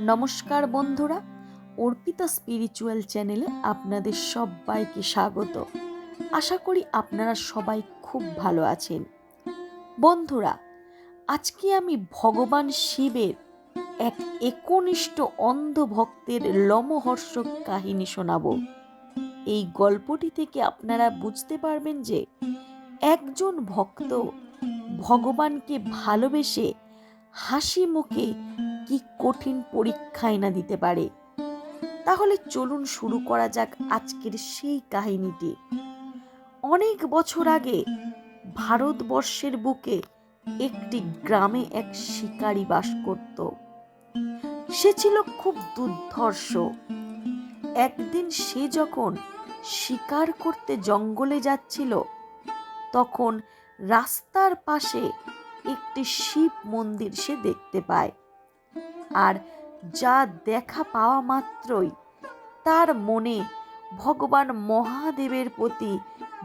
নমস্কার বন্ধুরা, অর্পিতা স্পিরিচুয়াল চ্যানেলে আপনাদের সবাইকে স্বাগত। আশা করি আপনারা সবাই খুব ভালো আছেন। বন্ধুরা, আজকে আমি ভগবান শিবের এক একনিষ্ঠ অন্ধ ভক্তের লমহর্ষক কাহিনী শোনাব। এই গল্পটি থেকে আপনারা বুঝতে পারবেন যে, একজন ভক্ত ভগবানকে ভালোবেসে হাসি মুখে কি কঠিন পরীক্ষায় না দিতে পারে। তাহলে চলুন শুরু করা যাক আজকের সেই কাহিনীটি। অনেক বছর আগে ভারতবর্ষের বুকে একটি গ্রামে এক শিকারী বাস করত। সে ছিল খুব দুর্ধর্ষ। একদিন সে যখন শিকার করতে জঙ্গলে যাচ্ছিল, তখন রাস্তার পাশে একটি শিব মন্দির সে দেখতে পায়। আর যা দেখা পাওয়া মাত্রই, তার মনে ভগবান মহাদেবের প্রতি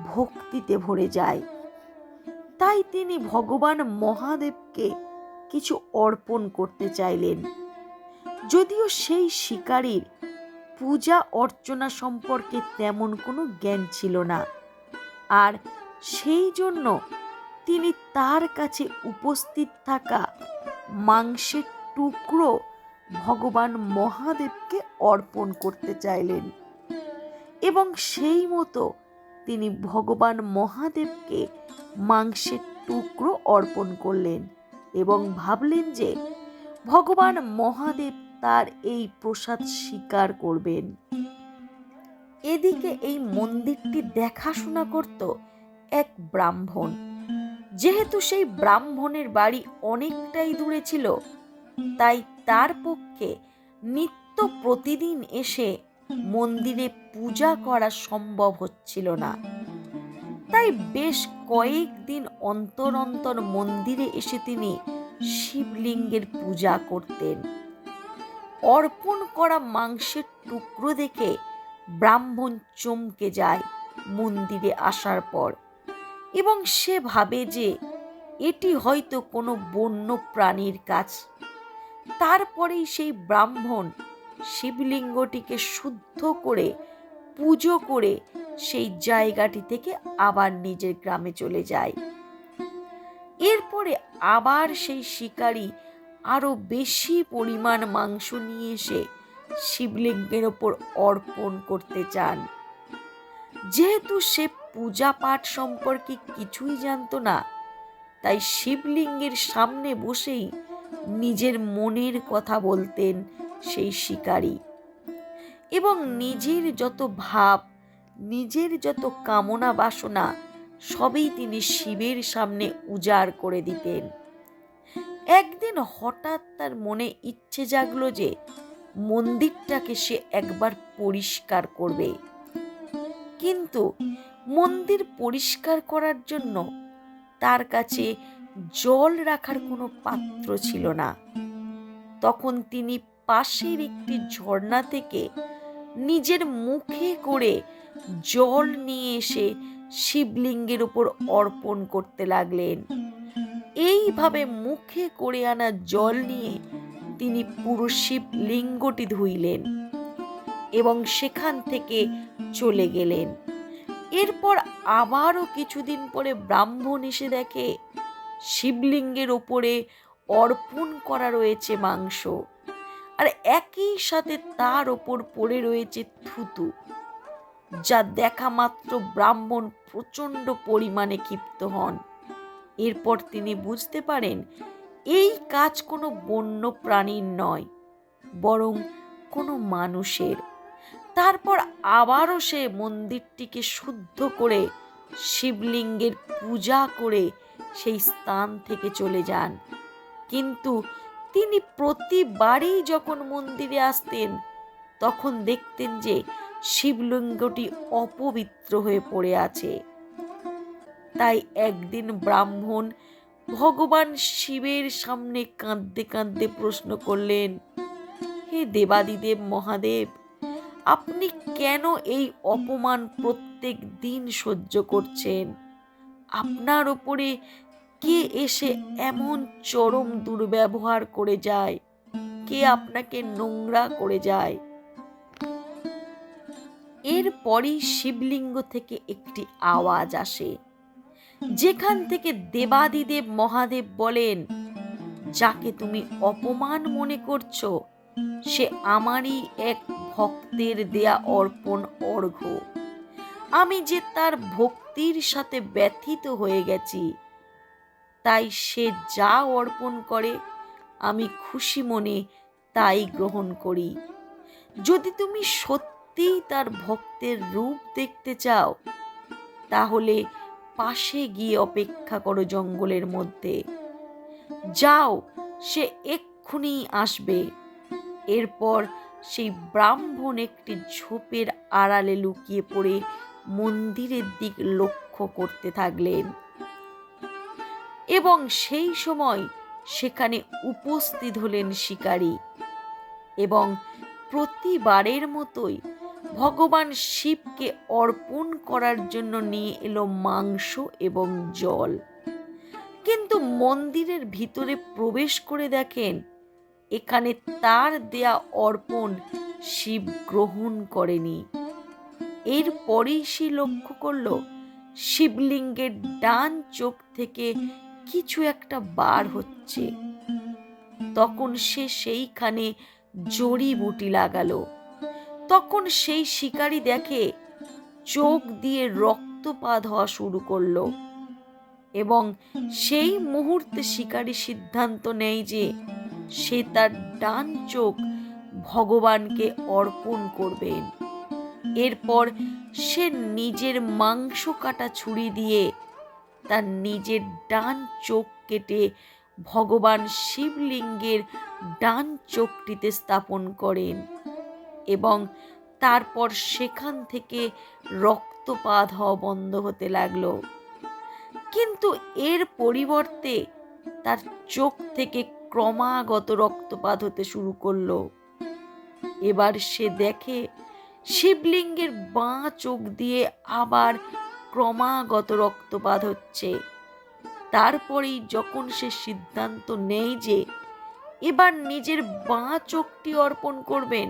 ভক্তিতে ভরে যায়। তাই তিনি ভগবান মহাদেবকে কিছু অর্পণ করতে চাইলেন। যদিও সেই শিকারীর পূজা অর্চনা সম্পর্কে তেমন কোনো জ্ঞান ছিল না। আর সেই জন্য তিনি তার কাছে উপস্থিত থাকা মাংসের টুকরো ভগবান মহাদেবকে অর্পণ করতে চাইলেন। এবং সেই মতো তিনি ভগবান মহাদেবকে মাংসের টুকরো অর্পণ করলেন এবং ভাবলেন যে ভগবান মহাদেব তার এই প্রসাদ স্বীকার করবেন। এদিকে এই মন্দিরটি দেখাশোনা করত এক ব্রাহ্মণ। যেহেতু সেই ব্রাহ্মণের বাড়ি অনেকটাই দূরে ছিল, তাই তার পক্ষে নিত্য প্রতিদিন এসে মন্দিরে পূজা করা সম্ভব হচ্ছিল না। তাই বেশ কয়েকদিন অন্তর অন্তর মন্দিরে এসে তিনি শিবলিঙ্গের পূজা করতেন। অর্পণ করা মাংসের টুকরো দেখে ব্রাহ্মণ চমকে যায় মন্দিরে আসার পর। এবং সে ভাবে যে এটি হয়তো কোনো বন্য প্রাণীর কাজ। তারপরেই সেই ব্রাহ্মণ শিবলিঙ্গটিকে শুদ্ধ করে পুজো করে সেই জায়গাটি থেকে আবার নিজের গ্রামে চলে যায়। এরপরে আবার সেই শিকারী আরও বেশি পরিমাণ মাংস নিয়ে এসে শিবলিঙ্গের ওপর অর্পণ করতে চান। যেহেতু সে পূজা পাঠ সম্পর্কে কিছুই জানতো না। তাই শিবলিঙ্গের সামনে বসেই নিজের মনের কথা বলতেন সেই শিকারী। এবং নিজের যত ভাব, নিজের যত কামনা বাসনা, সবই তিনি শিবের সামনে উজাড় করে দিতেন। একদিন হঠাৎ তার মনে ইচ্ছে জাগলো যে মন্দিরটাকে সে একবার পরিষ্কার করবে। কিন্তু মন্দির পরিষ্কার করার জন্য তার কাছে জল রাখার কোনো পাত্র ছিল না। তখন তিনি পাশের একটি ঝর্ণা থেকে নিজের মুখে করে জল নিয়ে এসে শিবলিঙ্গের উপর অর্পণ করতে লাগলেন। এইভাবে মুখে করে আনা জল নিয়ে তিনি পুরো শিবলিঙ্গটি ধুইলেন এবং সেখান থেকে চলে গেলেন। এরপর আবারও কিছুদিন পরে ব্রাহ্মণ এসে দেখে শিবলিঙ্গের ওপরে অর্পণ করা রয়েছে মাংস। আর একই সাথে তার ওপর পড়ে রয়েছে থুতু, যা দেখা মাত্র ব্রাহ্মণ প্রচণ্ড পরিমাণে ক্ষিপ্ত হন। এরপর তিনি বুঝতে পারেন, এই কাজ কোনো বন্য প্রাণীর নয়, বরং কোনো মানুষের। তারপর আবারও সে মন্দিরটিকে শুদ্ধ করে শিবলিঙ্গের পূজা করে সেই স্থান থেকে চলে যান। কিন্তু তিনি প্রতিবারই যখন মন্দিরে আসতেন, তখন দেখতেন যে শিবলিঙ্গটি অপবিত্র হয়ে পড়ে আছে। তাই একদিন ব্রাহ্মণ ভগবান শিবের সামনে কাঁদতে কাঁদতে প্রশ্ন করলেন, হে দেবাদিদেব মহাদেব আপনি কেন এই অপমান প্রত্যেক দিন সহ্য করছেন? আপনার ওপরে কে এসে এমন চরম দুর্ব্যবহার করে যায়? কে আপনাকে নোংরা করে যায়? এরপরই শিবলিঙ্গ থেকে একটি আওয়াজ আসে। যেখান থেকে দেবাদিদেব মহাদেব বলেন, যাকে তুমি অপমান মনে করছ সে আমারই এক ভক্তের দেয়া অর্পণ অর্ঘ্য আমি যে তার ভক্তির সাথে ব্যথিত হয়ে গেছি, তাই সে যা অর্পণ করে, আমি খুশি মনে তাই গ্রহণ করি। যদি তুমি সত্যিই তার ভক্তের রূপ দেখতে চাও, তাহলে পাশে গিয়ে অপেক্ষা করো জঙ্গলের মধ্যে। যাও, সে এক্ষুনি আসবে। এরপর সেই ব্রাহ্মণ একটি ঝোপের আড়ালে লুকিয়ে পড়ে মন্দিরের দিক লক্ষ্য করতে থাকলেন। এবং সেই সময় সেখানে উপস্থিত হলেন শিকারী এবং প্রতিবারের মতোই ভগবান শিবকে অর্পণ করার জন্য নিয়ে এলো মাংস এবং জল। কিন্তু মন্দিরের ভিতরে প্রবেশ করে দেখেন এখানে তার দেয়া অর্পণ শিব গ্রহণ করেনি। এরপরেই সে লক্ষ্য করল, শিবলিঙ্গের ডান চোখ থেকে কিছু একটা বার হচ্ছে। তখন সে সেইখানে জড়িবুটি লাগালো। তখন সেই শিকারী দেখে চোখ দিয়ে রক্তপাত হওয়া শুরু করল এবং সেই মুহূর্তে শিকারি সিদ্ধান্ত নেয় যে সে তার ডান চোখ ভগবানকে অর্পণ করবেন এরপর সে নিজের মাংস কাটা ছুরি দিয়ে তার নিজের ডান চোখ কেটে ভগবান শিবলিঙ্গের ডান চোখটিতে স্থাপন করেন এবং তারপর সেখান থেকে রক্তপাত হওয়া বন্ধ হতে লাগল। কিন্তু এর পরিবর্তে তার চোখ থেকে ক্রমাগত রক্তপাত হতে শুরু করল। এবার সে দেখে শিবলিঙ্গের বাঁ চোখ দিয়ে আবার ক্রমাগত রক্তপাত হচ্ছে। তারপরেই যখন সে সিদ্ধান্ত নেই যে এবার নিজের বাঁ চোখটি অর্পণ করবেন,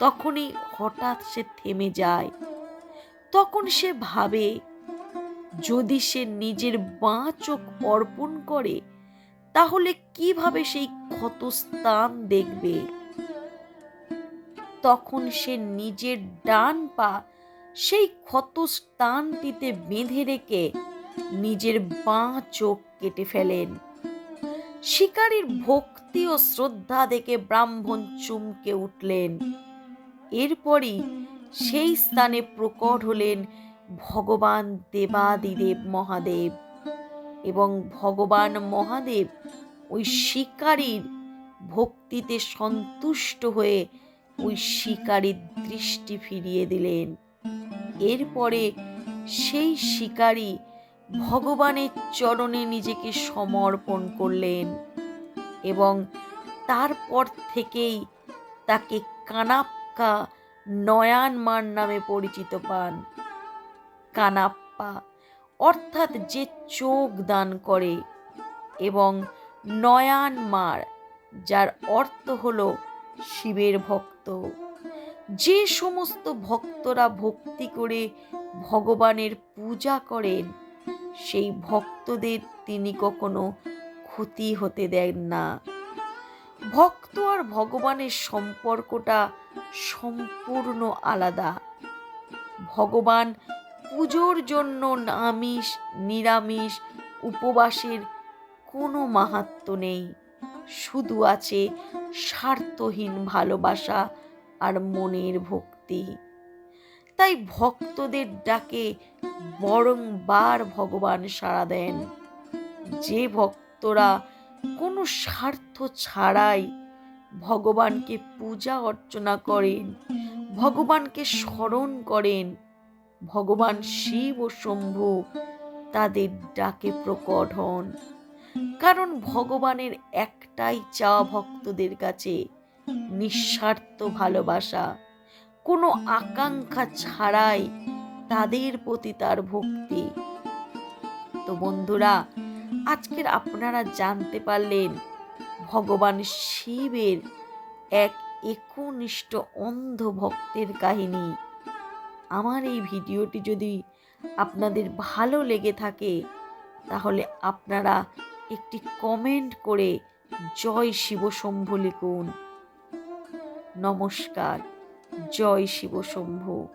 তখনই হঠাৎ সে থেমে যায়। তখন সে ভাবে, যদি সে নিজের বাঁ চোখ অর্পণ করে তাহলে কীভাবে সেই ক্ষত স্থান দেখবে? তখন সে নিজের ডান পা সেই ক্ষত স্থানটিতে বেঁধে রেখে নিজের বাঁ চোখ কেটে ফেলেন। শিকারীর ভক্তি ও শ্রদ্ধা দেখে ব্রাহ্মণ চুমকে উঠলেন। এরপরই সেই স্থানে প্রকট হলেন ভগবান দেবাদিদেব মহাদেব। এবং ভগবান মহাদেব ওই শিকারীর ভক্তিতে সন্তুষ্ট হয়ে ওই শিকারীর দৃষ্টি ফিরিয়ে দিলেন। এরপরে সেই শিকারী ভগবানের চরণে নিজেকে সমর্পণ করলেন এবং তারপর থেকেই তাকে কানাপ্কা নয়ানমার নামে পরিচিত পান। কানাপ্পা অর্থাৎ যে চোখ দান করে এবং নয়ানমার যার অর্থ হল শিবের ভক্ত। যে সমস্ত ভক্তরা ভক্তি করে ভগবানের পূজা করেন, সেই ভক্তদের তিনি কখনো ক্ষতি হতে দেন না। ভক্ত আর ভগবানের সম্পর্কটা সম্পূর্ণ আলাদা। ভগবান পুজোর জন্য আমিষ নিরামিষ, উপবাসের কোনো মাহাত্ম নেই। শুধু আছে স্বার্থহীন ভালোবাসা আর মনের ভক্তি। তাই ভক্তদের ডাকে বরংবার ভগবান সাড়া দেন। যে ভক্তরা কোনো স্বার্থ ছাড়াই ভগবানকে পূজা অর্চনা করেন, ভগবানকে স্মরণ করেন ভগবান শিব ও শম্ভু তাদের ডাকে প্রকট হন। কারণ ভগবানের একটাই চাওয়া ভক্তদের কাছে নিঃস্বার্থ ভালোবাসা। কোনো আকাঙ্ক্ষা ছাড়াই তাদের প্রতি তার ভক্তি। তো বন্ধুরা, আজকের আপনারা জানতে পারলেন ভগবান শিবের এক একনিষ্ঠ অন্ধ ভক্তের কাহিনী। আমার এই ভিডিওটি যদি আপনাদের ভালো লেগে থাকে, তাহলে আপনারা একটি কমেন্ট করে জয় শিব শম্ভু লিখুন। নমস্কার, জয় শিব শম্ভু।